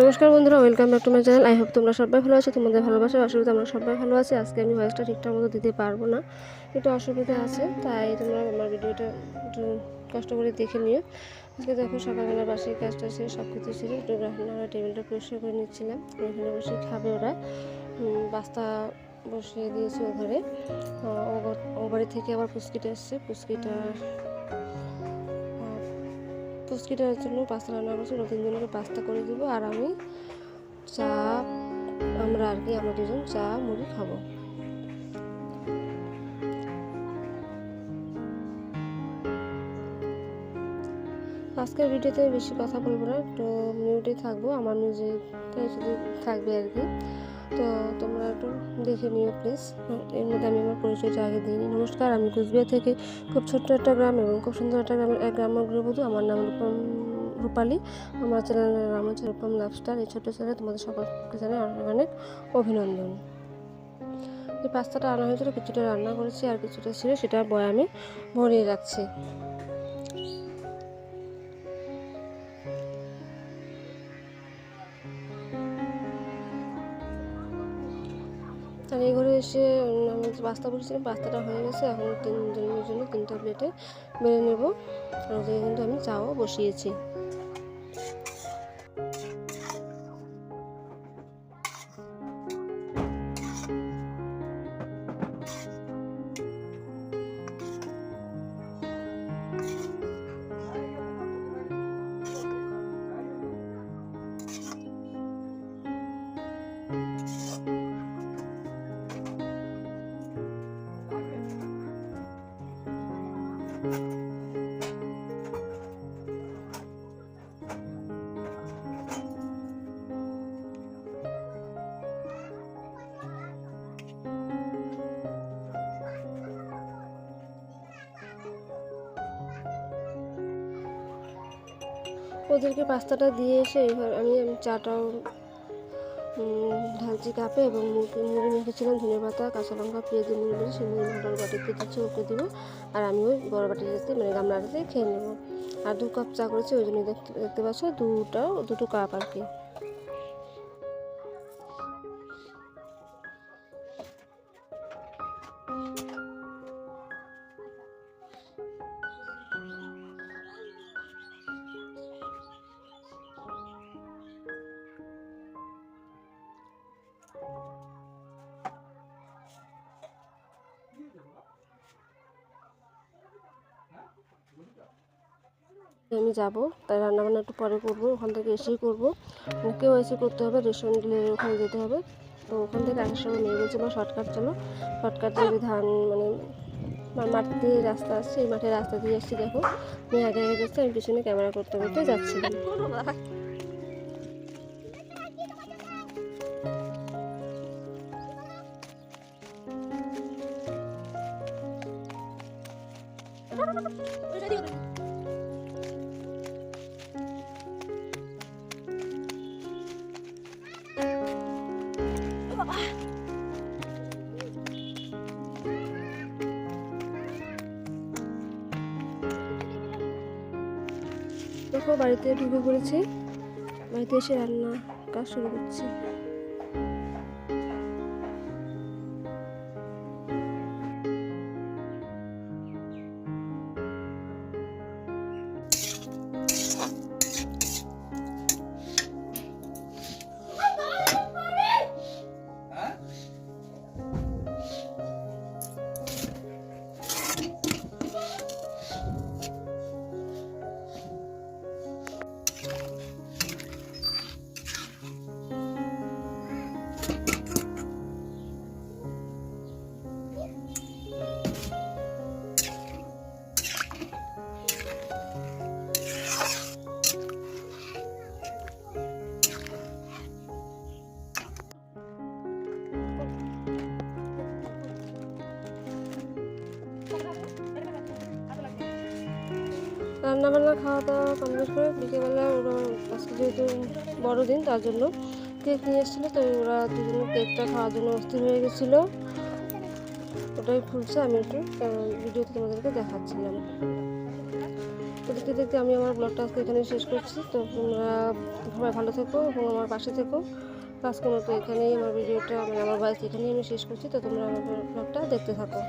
নমস্কার বন্ধুরা welcome back to my channel I hope তোমরা সবাই ভালো আছো, তোমাদের ভালোবাসা অসুবিধা আমরা সবাই ভালো আছি। আজকে আমি ভয়েসটা ঠিকঠাক মতো দিতে পারব না, একটু অসুবিধা আছে, তাই তোমরা আমার ভিডিওটা একটু কষ্ট করে দেখে নিও। আজকে দেখো সকালবেলা বাসি কাজটা সেরে সব কিছু সেরে একটু রান্নার টেবিলটা পরিষ্কার করে নিচ্ছিলাম। ওখানে বসে খাবে ওরা। বাস্তা বসিয়ে দিয়েছে ও ঘরে ও বাড়ি থেকে আবার পুচকিটা এসছে। পুচকিটা পুচকিটার জন্য পাস্তা রান্না করছি তিনজনকে পাস্তা করে দিব, আর আমি চা, আমরা আর কি, আমরা দুজন চা, মুড়ি খাব। আজকের ভিডিওতে বেশি কথা বলব না, একটু মিউটে থাকব, আমার মিউজিকটাই শুধু থাকবে আর কি। তো তোমরা একটু দেখে নিও প্লিজ এর মধ্যে আমি আমার পরিচয়টা আগে দিই নমস্কার, আমি কুচবিহার থেকে। খুব ছোট্ট একটা গ্রাম এবং খুব সুন্দর একটা গ্রামের এক গ্রামের গৃহবধূ। আমার নাম রূপম, রূপালী। আমার চ্যানেলের নাম হচ্ছে রূপম লাভস্টার এই ছোট্ট চ্যানেলে তোমাদের সকলকে জানাই অনেক অনেক অভিনন্দন। এই পাস্তাটা আনা হয়েছিল, কিছুটা রান্না করেছি আর কিছুটা ছিল, সেটা বয়ামে ভরিয়ে রাখছি। আর এই ঘরে এসে আমি পাস্তা বলেছিলাম পাস্তাটা হয়ে গেছে। এখন তিনজনের জন্য তিনটা প্লেটে বেড়ে নেব। আর কিন্তু আমি চাও বসিয়েছি। ওদেরকে পাস্তাটা দিয়ে এসে এবার আমি চাটাও ঢালছি কাপে এবং মুড়ি মুড়ি মেখেছিলাম ধনে পাতা, কাঁচা লঙ্কা, পেঁয়াজ মুড়ি মেখে সেই মুড়ি মোটর বাটিতে দিচ্ছি ওকে দিব, আর আমি ওই বড় বাটিতে মানে গামলাটাতে খেয়ে নেব। আর দু কাপ চা করেছি, ওই জন্য দেখতে দেখতে পাচ্ছ, দুটো দুটো কাপ আর কি। আমি যাব। তাই রান্নাবান্না একটু পরে করব, ওখান থেকে এসেই করব। কেউ এসে করতে হবে রেস্টুরেন্ট ডিলের ওখানে যেতে হবে। তো ওখান থেকে আসার সময় নিয়ে বলছে শর্টকাট চলো। শর্টকাট যদি ধান মানে মাঠ দিয়ে রাস্তা আসছে এই মাঠের রাস্তা দিয়ে আসছি, দেখো। আমি আগে আগে যাচ্ছি, আমি পিছনে ক্যামেরা করতে করতে যাচ্ছিলাম দেখো বাড়িতে ঢুকে পড়েছি। বাড়িতে এসে রান্না কাজ শুরু করছি। রান্না বান্না খাওয়া দাওয়া কমপ্লিট করে বিকেলবেলা ওরা আজকে যেহেতু বড়দিন, তার জন্য কেক নিয়ে এসেছিল, তো ওরা দুজনে কেকটা খাওয়ার জন্য অস্থির হয়ে গেছিল। ওটাই খুলছে আমি একটু ভিডিওতে তোমাদেরকে দেখাচ্ছিলাম। তো দেখতে দেখতে আমি আমার ব্লগটা আজকে এখানে শেষ করছি। তো তোমরা সবাই ভালো থেকো এবং আমার পাশে থেকো। তো আজকের মতো এখানেই আমার ভিডিওটা মানে আমার বয়স এখানেই আমি শেষ করছি। তো তোমরা আমার ব্লগটা দেখতে থাকো।